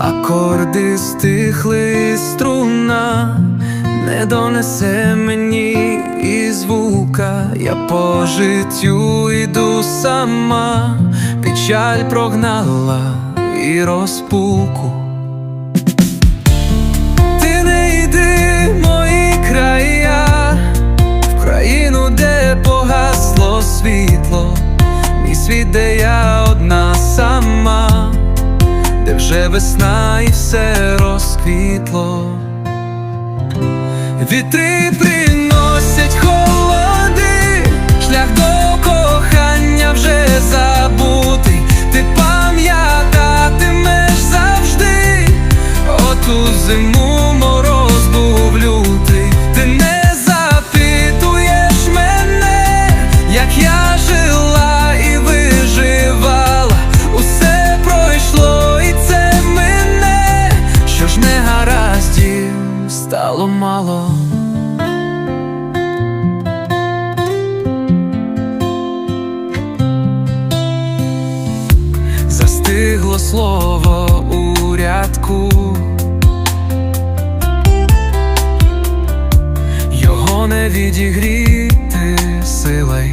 Акорди стихли, струна не донесе мені і звука, я по життю йду сама, печаль прогнала і розпуку. Ти не йди, мої края, в країну, де погасло світло, мій світ, де я одна сама, де вже весна і все розквітло. Вітри приносять стало мало. Застигло слово у рядку, його не відігріти силой.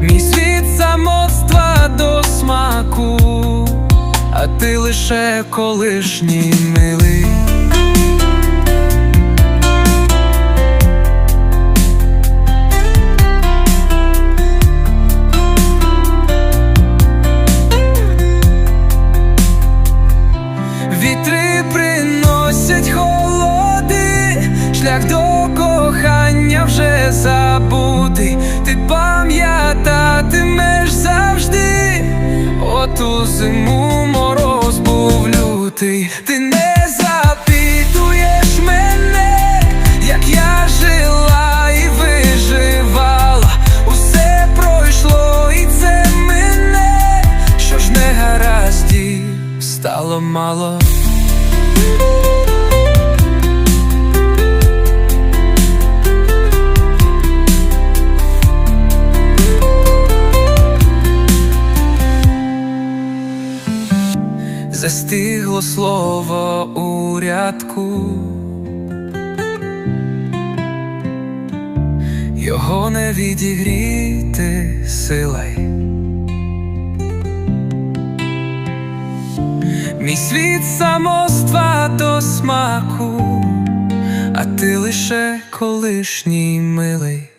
Мій світ самотства до смаку, ти лише колишній милий. Вітри приносять холоди, шлях до кохання вже забутий. Ти пам'ятатимеш завжди, оту зиму лютий. Ти не запитуєш мене, як я жила і виживала. Усе пройшло, і це мене. Що ж не гараздів стало мало. Застигло слово у рядку, його не відігріти силой. Мій світ самоства до смаку, а ти лише колишній милий.